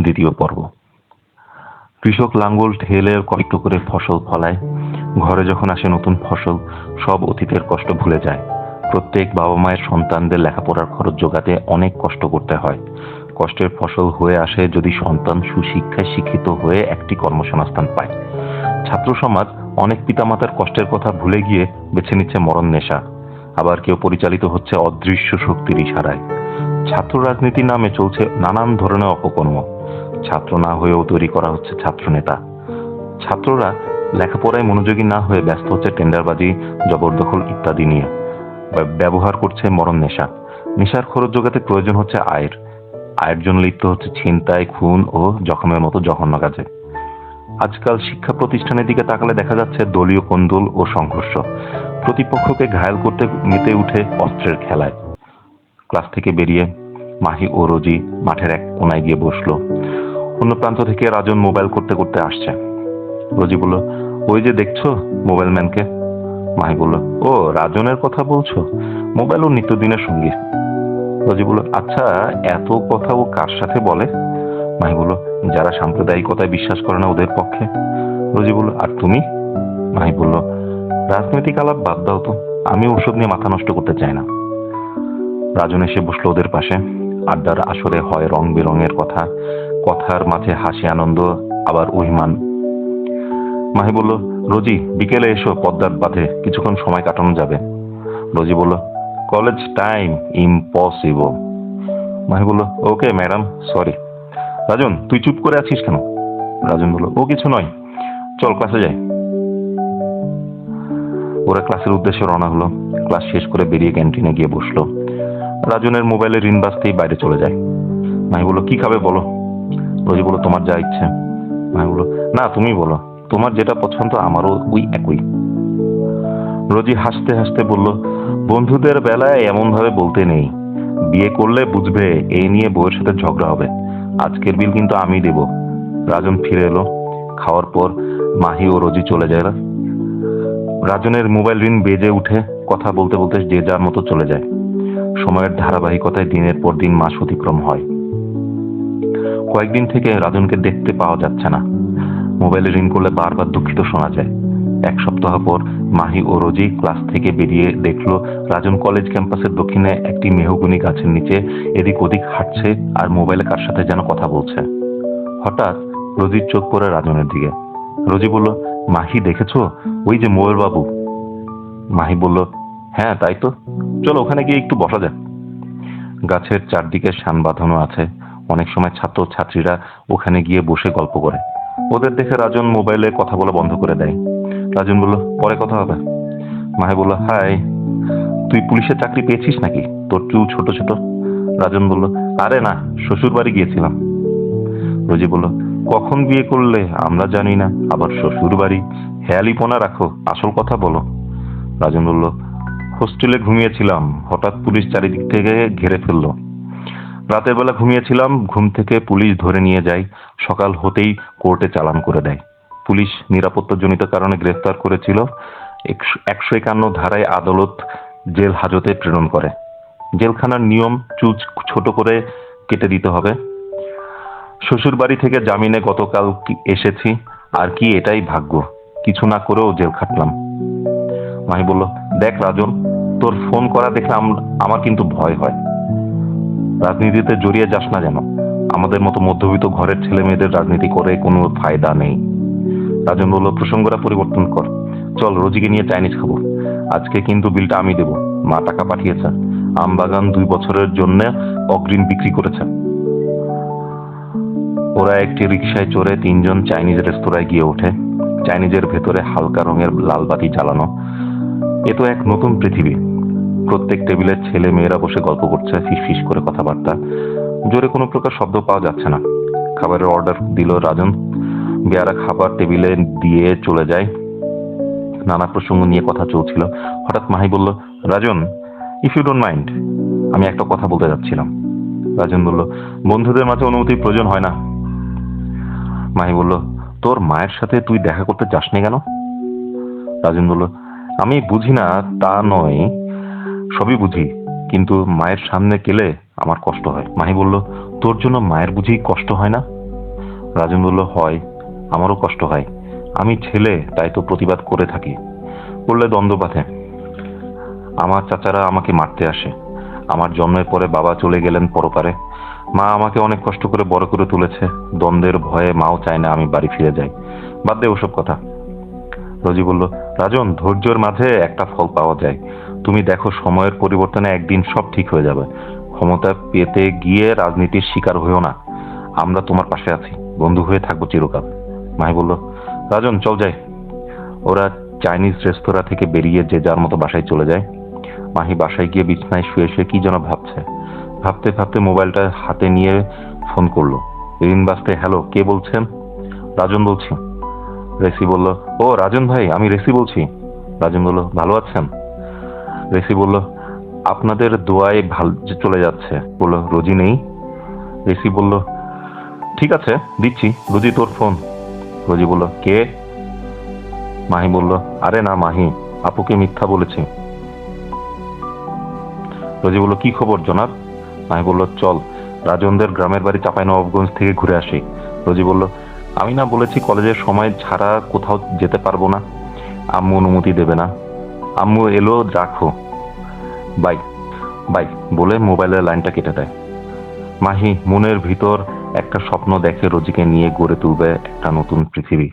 দ্বিতীয় পর্ব। কৃষক লাঙ্গল ঠেলে কষ্ট করে ফসল ফলায়। ঘরে যখন আসে নতুন ফসল, সব অতীতের কষ্ট ভুলে যায়। প্রত্যেক বাবা মায়ের সন্তানদের লেখাপড়ার খরচ জোগাতে অনেক কষ্ট করতে হয়। কষ্টের ফসল হয়ে আসে যদি সন্তান সুশিক্ষায় শিক্ষিত হয়ে একটি কর্মসংস্থান পায়। ছাত্র সমাজ অনেক পিতামাতার কষ্টের কথা ভুলে গিয়ে বেছে নিচ্ছে মরণ নেশা। আবার কেউ পরিচালিত হচ্ছে অদৃশ্য শক্তির ইশারায়। ছাত্র রাজনীতির নামে চলছে নানান ধরনের অপকর্ম। ছাত্র না হয়েও তৈরি করা হচ্ছে ছাত্র নেতা। ছাত্ররা লেখাপড়ায় মনোযোগী না হয়ে ব্যস্ত হচ্ছে টেন্ডারবাজি, জবরদখল ইত্যাদি নিয়ে। ব্যবহার করছে মরণ নেশা। নেশার খরচ জোগাতে প্রয়োজন হচ্ছে আয়ের। আয়ের জন্য লিপ্ত হচ্ছে ছিনতাই, খুন ও জখমের মতো জঘন্য কাজে। আজকাল শিক্ষা প্রতিষ্ঠানের দিকে তাকালে দেখা যাচ্ছে দলীয় কোন্দল ও সংঘর্ষ। প্রতিপক্ষকে ঘায়াল করতে মেতে উঠে অস্ত্রের খেলায়। ক্লাস থেকে বেরিয়ে মাহি ও রোজি মাঠের এক কোনায় গিয়ে বসল। অন্য প্রান্ত থেকে রাজন মোবাইল করতে করতে আসছে। রোজি বলল, ওই যে দেখছ মোবাইল ম্যানকে? মাহি বলল, ও, রাজনের কথা বলছো? মোবাইল ও নিত্যদিনের সঙ্গী। রোজি বলল আচ্ছা এত কথা ও কার সাথে বলে? মাহি বলল, যারা সাম্প্রদায়িকতায় বিশ্বাস করে না ওদের পক্ষে। রোজি বলল, আর তুমি? মাহি বলল, রাজনৈতিক আলাপ বাদ দাও তো। আমি ওসব নিয়ে মাথা নষ্ট করতে চাই না। রাজন এসে বসল ওদের পাশে। আড্ডার আসরে হয় রং বেরঙের কথা, কথার মাঝে হাসি, আনন্দ, আবার অভিমান। মাহি বলল, রোজি, বিকেলে এসো, পদ্মার বাঁধে, কিছুক্ষণ সময় কাটানো যাবে। রোজি বলল, কলেজ টাইম ইম্পসিবল। মাহি বলল, ওকে, ম্যাডাম, সরি। রাজন, তুই চুপ করে আছিস কেন? রাজন বলল, ও কিছু নয়। চল, ক্লাসে যাই। ওরা ক্লাসের উদ্দেশ্যে রওনা হলো। ক্লাস শেষ করে বেরিয়ে ক্যান্টিনে গিয়ে বসল। রাজনের মোবাইলে ঋণ বাঁচতেই বাইরে চলে যায়। মাহি বলল কি খাবে বলো? রোজি বলল তোমার যা ইচ্ছে। মাহি বলল না, তুমি বলো। তোমার যেটা পছন্দ, আমারও ওই একই। রোজি হাসতে হাসতে বলল, বন্ধুদের বেলায় এমন ভাবে বলতে নেই। বিয়ে করলে বুঝবে, এই নিয়ে বউয়ের সাথে ঝগড়া হবে। আজকের বিল কিন্তু আমি দেব। রাজন ফিরে এলো। খাওয়ার পর মাহি ও রোজি চলে যায়। রাজনের মোবাইল ঋণ বেজে উঠে কথা বলতে বলতে যে যার মতো চলে যায়। সময়ের ধারাবাহিকতায় দিনের পর দিন মাস অতিক্রম হয়। কয়েকদিন থেকে রাজনকে দেখতে পাওয়া যাচ্ছে না। মোবাইলে রিং করলে বারবার দুঃখিত শোনা যায়। এক সপ্তাহ পর মাহি ও রোজি ক্লাস থেকে বেরিয়ে দেখল রাজন কলেজ ক্যাম্পাসের দক্ষিণে একটি মেহগুনি গাছের নিচে এদিক ওদিক হাঁটছে আর মোবাইলে কার সাথে যেন কথা বলছে। হঠাৎ রোজির চোখ পড়ে রাজনের দিকে। রোজি বলল, মাহি দেখেছ? ওই যে মোয়ের বাবু মাহি বলল হ্যাঁ তাই তো। চলো ওখানে গিয়ে একটু বসা যাক। গাছের চারদিকে শান বাঁধানো আছে। অনেক সময় ছাত্র ছাত্রীরা ওখানে গিয়ে বসে গল্প করে। ওদের দেখে রাজন মোবাইলে কথা বলা বন্ধ করে দেয়। রাজন বলল, পরে কথা হবে। মাহি বলল, হাই, তুই পুলিশের চাকরি পেয়েছিস নাকি? তোর চুল ছোট ছোট। রাজন বলল, আরে না শ্বশুর বাড়ি গিয়েছিলাম। রোজি বলল, কখন বিয়ে করলে? আমরা জানি না। আবার শ্বশুর বাড়ি হেয়ালিপনা রাখো, আসল কথা বলো। রাজন বলল হোস্টেলে ঘুমিয়েছিলাম। হঠাৎ পুলিশ চারিদিক থেকে ঘিরে ফেলল। রাতের বেলা ঘুমিয়েছিলাম, ঘুম থেকে পুলিশ ধরে নিয়ে যায়। সকাল হতেই কোর্টে চালান করে দেয়। পুলিশ নিরাপত্তাজনিত কারণে গ্রেফতার করেছিল। একশো- একান্ন ধারায় আদালত জেল হাজতে প্রেরণ করে। জেলখানার নিয়ম চুজ ছোট করে কেটে দিতে হবে। শ্বশুর বাড়ি থেকে জামিনে গতকাল এসেছি। আর কি এটাই ভাগ্য। কিছু না করেও জেল খাটলাম। মাহি বলল, দেখ রাজন তোর ফোন করা দেখে আম- আমার কিন্তু ভয় হয়। রাজনীতিতে জড়িয়ে যাস না যেন। আমাদের মতো মধ্যবিত্ত ঘরের ছেলে মেয়েদের রাজনীতি করে কোনো ফায়দা নেই। রাজন বলল প্রসঙ্গটা পরিবর্তন কর। চল, রোজিকে নিয়ে চাইনিজ খাব। আজকে কিন্তু বিলটা আমি দেবো। মা টাকা পাঠিয়েছে আম বাগান দুই বছরের জন্য অগ্রিম বিক্রি করেছে ওরা একটি রিকশায় চড়ে তিনজন চাইনিজ রেস্তোরাঁয় গিয়ে ওঠে। চাইনিজের ভেতরে হালকা রঙের লাল বাতি জ্বালানো। এ তো এক নতুন পৃথিবী। প্রত্যেক টেবিলের ছেলে মেয়েরা বসে গল্প করছে, ফিস করে কথাবার্তা। জোরে কোনো প্রকার শব্দ পাওয়া যাচ্ছে না। খাবারের অর্ডার দিল রাজন। বেয়ারা খাবার টেবিলে দিয়ে চলে যায়। নানা প্রসঙ্গ নিয়ে কথা চলছিল। হঠাৎ মাহি বলল, Rajan if you don't mind আমি একটা কথা বলতে যাচ্ছিলাম। রাজন বলল, বন্ধুদের মাঝে অনুমতির প্রয়োজন হয় না। মাহি বলল, তোর মায়ের সাথে তুই দেখা করতে যাসনি কেন? রাজন বলল, আমি বুঝি না, তা নয়। সবই বুঝি, কিন্তু মায়ের সামনে গেলে আমার কষ্ট হয়। মাহি বলল, তোর জন্য মায়ের বুঝি কষ্ট হয় না? রাজন বলল, হয়, আমারও কষ্ট হয়। আমি ছেলে, তাই তো প্রতিবাদ করে থাকি। বললে, দ্বন্দ্ব বাঁধে। আমার চাচারা আমাকে মারতে আসে। আমার জন্মের পরে বাবা চলে গেলেন পরপারে। মা আমাকে অনেক কষ্ট করে বড় করে তুলেছে। দ্বন্দ্বের ভয়ে মাও চায় না আমি বাড়ি ফিরে যাই। বাদ দে ওসব কথা। রোজি বলল, রাজন, ধৈর্যের মাঝে একটা ফল পাওয়া যায়। তুমি দেখো সময়ের পরিবর্তনে একদিন সব ঠিক হয়ে যাবে। ক্ষমতা পেতে গিয়ে রাজনীতির শিকার হয়েও না। আমরা তোমার পাশে আছি। বন্ধু হয়ে থাকব চিরকাল। মাই বলল, রাজন, চল যাই। ওরা চাইনিজ রেস্তোরাঁ থেকে বেরিয়ে যে যার মতো বাসায় চলে যায়। মাহি বাসায় গিয়ে বিছনায় শুয়ে শুয়ে কি যেন ভাবছে। ভাবতে ভাবতে মোবাইলটা হাতে নিয়ে ফোন করল। রিন বাসতে, হ্যালো, কে বলছেন? রাজন বলছি। রেসি বলল, ও, রাজন ভাই, আমি রেসি বলছি। রাজন বলল, ভালো আছেন? রেসি বলল, আপনাদের দোয়ায় ভালো চলে যাচ্ছে। বলল রোজি নেই? রেসি বলল, ঠিক আছে, দিচ্ছি রোজি তোর ফোন। রোজি বলল, কে? মাহি বলল, আরে না মাহি, আপুকে মিথ্যা বলেছি। রোজি বলল, কি খবর জনাব? মাহি বলল, চল, রাজনদের গ্রামের বাড়ি চাপাই নবাবগঞ্জ থেকে ঘুরে আসি। রোজি বলল, আমি না বলেছি কলেজের সময় ছাড়া কোথাও যেতে পারব না। আম্মু অনুমতি দেবে না। আম্মু এলো, রাখো। বাই বাই, বলে মোবাইলের লাইনটা কেটে দেয়। মাহি মনের ভিতর একটা স্বপ্ন দেখে রোজিকে নিয়ে গড়ে তুলবে একটা নতুন পৃথিবী।